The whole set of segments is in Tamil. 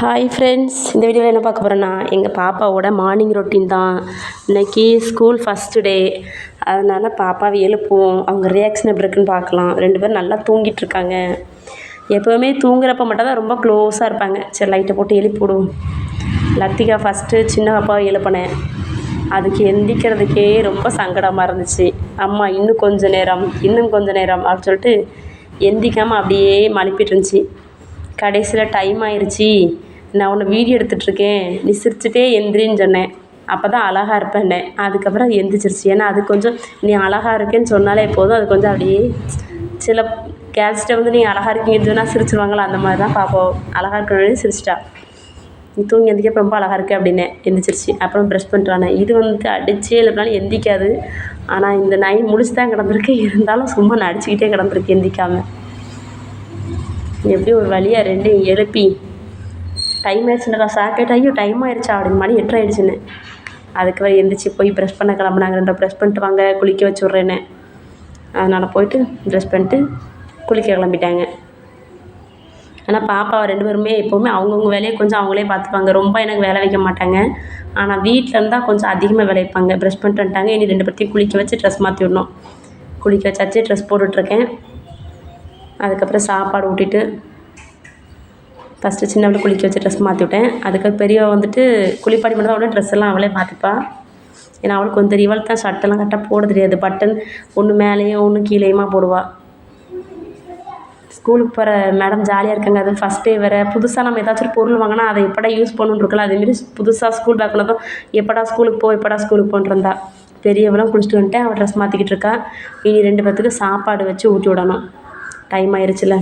ஹாய் ஃப்ரெண்ட்ஸ் இந்த வீடியோவில் என்ன பார்க்க போகிறேன்னா எங்கள் பாப்பாவோட மார்னிங் ரொட்டீன் தான். இன்றைக்கி ஸ்கூல் ஃபஸ்ட்டு டே அதனால் பாப்பாவை எழுப்புவோம். அவங்க ரியாக்ஷன் எப்படி இருக்குன்னு பார்க்கலாம். ரெண்டு பேரும் நல்லா தூங்கிட்டு இருக்காங்க. எப்போவுமே தூங்குறப்ப மட்டும் தான் ரொம்ப க்ளோஸாக இருப்பாங்க. சரி லைட்டை போட்டு எழுப்பிவிடுவோம் லத்திகா ஃபஸ்ட்டு சின்ன பாப்பாவை எழுப்பினேன். அதுக்கு எந்திக்கிறதுக்கே ரொம்ப சங்கடமாக இருந்துச்சு. அம்மா இன்னும் கொஞ்சம் நேரம் இன்னும் கொஞ்சம் நேரம் அப்படின்னு சொல்லிட்டு எந்திக்காமல் அப்படியே மழுப்பிட்டு இருந்துச்சு. கடைசியில் டைம் ஆயிடுச்சு நான் உன்னை வீடியோ எடுத்துகிட்ருக்கேன் நீ சிரிச்சுட்டே எந்திரின்னு சொன்னேன். அப்போ தான் அழகா இருப்பேன்னேன் அதுக்கப்புறம் அது எந்திரிச்சிருச்சு. ஏன்னா அது கொஞ்சம் நீ அழகா இருக்கேன்னு சொன்னாலே போதும். அது கொஞ்சம் அப்படியே சில கேர்ள்ஸ்கிட்ட வந்து நீங்கள் அழகா இருக்கீங்கன்னு சொன்னால் சிரிச்சிருவாங்களா? அந்த மாதிரி தான் பார்ப்போம் அழகா இருக்கணும்னு சிரிச்சிட்டா. நீ தூங்கி எந்திரிக்க ரொம்ப அழகாக இருக்கு அப்படின்னே எந்திரிச்சிருச்சு. அப்புறம் ப்ரெஷ் பண்ணிட்டு இது வந்து அடிச்சே இல்லைனாலும் எந்திக்காது. ஆனால் இந்த நாய் முடிச்சு தான் கிடந்திருக்கு. இருந்தாலும் சும்மா நடிச்சுக்கிட்டே கிடந்திருக்கு எந்திக்காமல் எப்படியும் ஒரு வழியாக ரெண்டையும் எழுப்பி? டைம் ஆயிடுச்சுடா சாக்கெட் ஐயோ டைம் ஆயிடுச்சா அப்படின்னு மணி எட்டு ஆயிடுச்சுன்னு. அதுக்குவே எழுந்திரிச்சி போய் ப்ரெஷ் பண்ண கிளம்புனாங்க ரெண்டு ப்ரெஷ் பண்ணிட்டு வாங்க குளிக்க வச்சுட்றேன்னு. அதனால் போயிட்டு ப்ரெஷ் பண்ணிட்டு குளிக்க கிளம்பிட்டாங்க. ஆனால் பாப்பாவை ரெண்டு பேருமே எப்போவுமே அவங்கவுங்க வேலையை கொஞ்சம் அவங்களே பார்த்துப்பாங்க. ரொம்ப எனக்கு வேலை வைக்க மாட்டாங்க. ஆனால் வீட்டில் இருந்தால் கொஞ்சம் அதிகமாக வேலை வைப்பாங்க. ப்ரெஷ் பண்ணிட்டு வந்துட்டாங்க. இனி ரெண்டு பேர்த்தையும் குளிக்க வச்சு ட்ரெஸ் மாற்றி விடணும் குளிக்க வச்சாச்சு ட்ரெஸ் போட்டுட்ருக்கேன் அதுக்கப்புறம் சாப்பாடு ஊட்டிட்டு ஃபஸ்ட்டு சின்னவளை குளிக்க வச்சு ட்ரெஸ் மாற்றி விட்டேன். அதுக்கப்புறம் பெரியவள் வந்துட்டு குளிப்பாடி மட்டும் தான் அவளே ட்ரெஸ் எல்லாம் அவளே மாற்றிப்பா ஏன்னா அவளுக்கு கொஞ்சம் தெரியும் தான் சட்டெல்லாம் கரெக்டாக போட தெரியாது. பட்டன் ஒன்று மேலேயும் ஒன்று கீழேயுமா போடுவாள் ஸ்கூலுக்கு போகிற மேடம் ஜாலியாக இருக்காங்க. அது ஃபஸ்ட் டே வேறு. புதுசாக நம்ம ஏதாச்சும் ஒரு பொருள் வாங்கினா அதை எப்படா யூஸ் பண்ணணுன்னு இருக்கலாம் அதேமாரி புதுசாக ஸ்கூல் பேக் தான் எப்படா ஸ்கூலுக்கு போ எப்படா ஸ்கூலுக்கு போன்றிருந்தா பெரியவளும் குளிச்சுட்டு வந்துட்டேன். அவள் ட்ரெஸ் மாற்றிக்கிட்டு இருக்கா. இனி ரெண்டு பேர்த்துக்கு சாப்பாடு வச்சு ஊட்டி விடணும். டைம் ஆயிடுச்சுல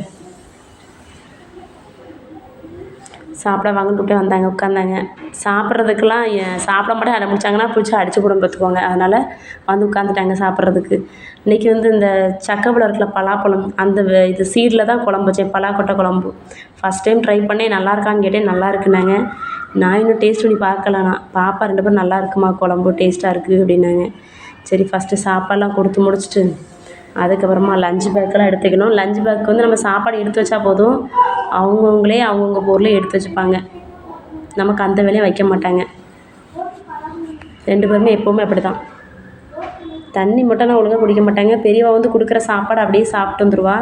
சாப்பிட வாங்கன்னு கூப்பிட்டு வந்தாங்க உட்காந்தாங்க சாப்பிட்றதுக்கெல்லாம் சாப்பிட மாட்டே அடம் பிடிச்சாங்கன்னா பிடிச்சி அடிச்சு கூட பார்த்துக்கோங்க. அதனால் வந்து உட்காந்துட்டாங்க சாப்பிட்றதுக்கு. இன்றைக்கி வந்து இந்த சக்கப்பழம் இருக்கல பலாப்பழம் அந்த இது சீடில் தான் குழம்பு வச்சேன். பலாக்கொட்டை குழம்பு. ஃபஸ்ட் டைம் ட்ரை பண்ணேன். நல்லா இருக்கான்னு கேட்டேன். நல்லா இருக்குனாங்க நான் இன்னும் டேஸ்ட் பண்ணி பார்க்கல. நான் பாப்பா ரெண்டு பேரும் நல்லா இருக்குமா குழம்பு? டேஸ்ட்டாக இருக்குது அப்படின்னாங்க. சரி ஃபஸ்ட்டு சாப்பாடெலாம் கொடுத்து முடிச்சுட்டு அதுக்கப்புறமா லஞ்ச் பேக்கெல்லாம் எடுத்து வைக்கணும் லஞ்ச் பேக் வந்து நம்ம சாப்பாடு எடுத்து வச்சா போதும். அவங்கவுங்களே அவங்கவுங்க பொருளை எடுத்து வச்சுப்பாங்க. நமக்கு அந்த வேலையும் வைக்க மாட்டாங்க. ரெண்டு பேருமே எப்போவுமே அப்படி தான் தண்ணி மட்டும் நான் ஒழுங்காக குடிக்க மாட்டாங்க. பெரியவா வந்து கொடுக்குற சாப்பாடு அப்படியே சாப்பிட்டு வந்துடுவா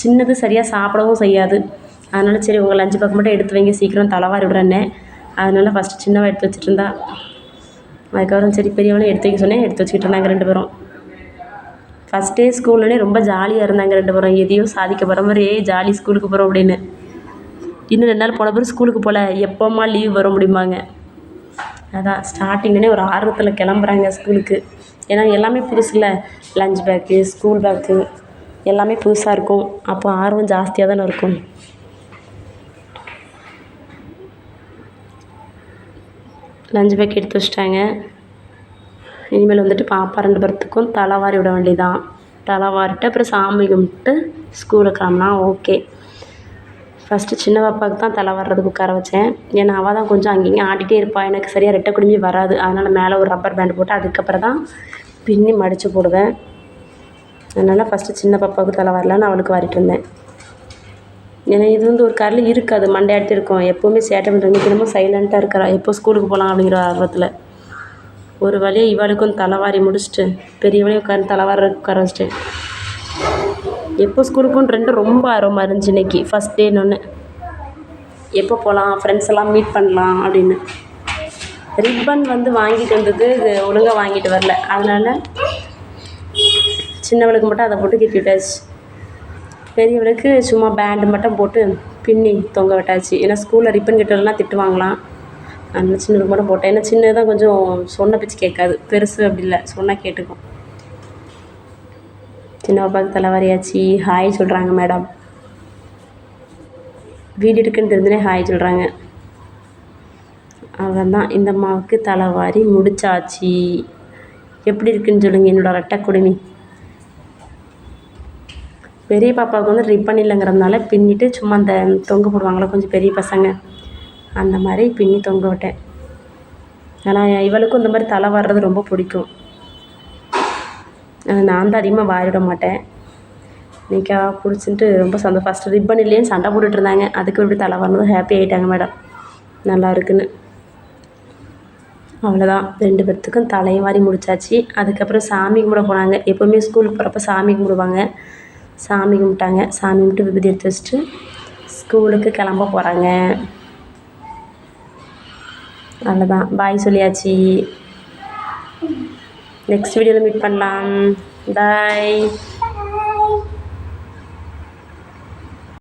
சின்னது சரியாக சாப்பிடவும் செய்யாது. அதனால் சரி உங்கள் லஞ்ச் பேக் மட்டும் எடுத்து வைங்க. சீக்கிரம் தலைவாரி விடுறேன்னே அதனால் ஃபஸ்ட்டு சின்னவா எடுத்து வச்சுட்டு இருந்தா. அதுக்கப்புறம் சரி பெரியவளும் எடுத்து வைக்க சொன்னேன். எடுத்து வச்சுக்கிட்டு இருந்தாங்க ரெண்டு பேரும். ஃபஸ்ட் டே ஸ்கூல்லே ரொம்ப ஜாலியாக இருந்தாங்க ரெண்டு பேரும். எதையும் சாதிக்க போகிற மாதிரி ஜாலி ஸ்கூலுக்கு போகிறோம் அப்படின்னு. இன்னும் ரெண்டு நாள் போன பிறகு ஸ்கூலுக்கு போகல எப்போம்மா லீவ் வர முடியுமாங்க அதான் ஸ்டார்டிங்லேயே ஒரு ஆர்வத்தில் கிளம்புறாங்க ஸ்கூலுக்கு ஏன்னா எல்லாமே புதுசில் லஞ்ச் பேக்கு ஸ்கூல் பேக்கு எல்லாமே புதுசாக இருக்கும். அப்போ ஆர்வம் ஜாஸ்தியாக தானே இருக்கும். லஞ்ச் பேக் எடுத்து வச்சிட்டாங்க. இனிமேல் வந்துட்டு பாப்பா ரெண்டு பேர்த்துக்கும் தலைவாரி விட வேண்டியதான் தலைவாரிட்டு அப்புறம் சாமி கும்பிட்டு ஸ்கூலுக்கு கிளம்புனா ஓகே ஃபஸ்ட்டு சின்ன பாப்பாவுக்கு தான் தலை வர்றதுக்கு உட்கார வச்சேன். ஏன்னா அவள் தான் கொஞ்சம் அங்கேயும் ஆடிட்டே இருப்பாள் எனக்கு சரியாக ரெட்டை குடிஞ்சி வராது. அதனால் மேலே ஒரு ரப்பர் பேண்ட் போட்டு அதுக்கப்புறம் தான் பின்னி மடித்து போடுவேன். அதனால் ஃபஸ்ட்டு சின்ன பாப்பாவுக்கு தலை வரலான்னு அவளுக்கு வாரிட்டு இருந்தேன். ஏன்னா இது வந்து ஒரு கரில் இருக்காது. மண்டையாட்டி இருக்கும் எப்போவுமே சேட்டை பண்ணுறது இன்றைக்கி சைலண்ட்டாக இருக்கிறா. எப்போ ஸ்கூலுக்கு போகலாம் அப்படிங்கிற ஆர்வத்தில். ஒரு வழியாக இவளுக்கும் தலைவாரி முடிச்சுட்டு பெரியவளையும் உட்காந்து தலைவாரி உட்கார வச்சிட்டேன் எப்போ ஸ்கூலுக்கும் ரெண்டும் ரொம்ப ஆர்வமாக இருந்துச்சு இன்னைக்கு. ஃபஸ்ட் டேன்னு ஒன்று எப்போ போகலாம் ஃப்ரெண்ட்ஸ் எல்லாம் மீட் பண்ணலாம் அப்படின்னு. ரிப்பன் வந்து வாங்கிட்டு வந்தது இது ஒழுங்காக வாங்கிட்டு வரல. அதனால் சின்னவளுக்கு மட்டும் அதை போட்டு கிட்டி விட்டாச்சு. பெரியவளுக்கு சும்மா பேண்டு மட்டும் போட்டு பின்னி தொங்க விட்டாச்சு. ஏன்னா ஸ்கூலில் ரிப்பன் கிட்டலாம் திட்டுவாங்களாம். அதனால சின்னவளுக்கு மட்டும் போட்டேன். ஏன்னா சின்னதாக கொஞ்சம் சொன்ன பிச்சு கேட்காது. பெருசு அப்படி இல்லை. சொன்னால் கேட்டுக்கும். சின்ன பாப்பாவுக்கு தலைவாரியாச்சு. ஹாய் சொல்கிறாங்க மேடம் வீடு இருக்குன்னு தெரிஞ்சுனே ஹாய் சொல்கிறாங்க அவ்வளோதான் இந்த அம்மாவுக்கு தலைவாரி முடிச்சாச்சு. எப்படி இருக்குன்னு சொல்லுங்கள் என்னோடய ரெட்டை குடுமி. பெரிய பாப்பாவுக்கு வந்து ரிப்பன் இல்லைங்கிறதுனால பின்னிட்டு சும்மா அந்த தொங்க போடுவாங்களே கொஞ்சம் பெரிய பசங்க. அந்த மாதிரி பின்னி தொங்க விட்டேன். ஆனால் இவளுக்கும் இந்த மாதிரி தலை வர்றது ரொம்ப பிடிக்கும். நான் தான் அதிகமாக வாரிட மாட்டேன். இன்றைக்கா பிடிச்சிட்டு பிடிச்சின்ட்டு ரொம்ப சந்தோஷம். ஃபஸ்ட்டு ரிப்பன் இல்லையேன்னு சண்டை போட்டுட்டு இருந்தாங்க. அதுக்கு இப்படி தலை வரணும் ஹாப்பி ஆகிட்டாங்க மேடம் நல்லா இருக்குன்னு. அவ்வளோதான் ரெண்டு பேர்த்துக்கும் தலையை வாரி முடிச்சாச்சு. அதுக்கப்புறம் சாமி கும்பிட போனாங்க. எப்போவுமே ஸ்கூலுக்கு போகிறப்ப சாமி கும்பிடுவாங்க. சாமி கும்பிட்டாங்க. சாமி கும்பிட்டு விபதி எடுத்து வச்சுட்டு ஸ்கூலுக்கு கிளம்ப போகிறாங்க அவ்வளோதான் பாய் சொல்லியாச்சு. நெக்ஸ்ட் வீடியோவில் மீட் பண்ணலாம். பாய்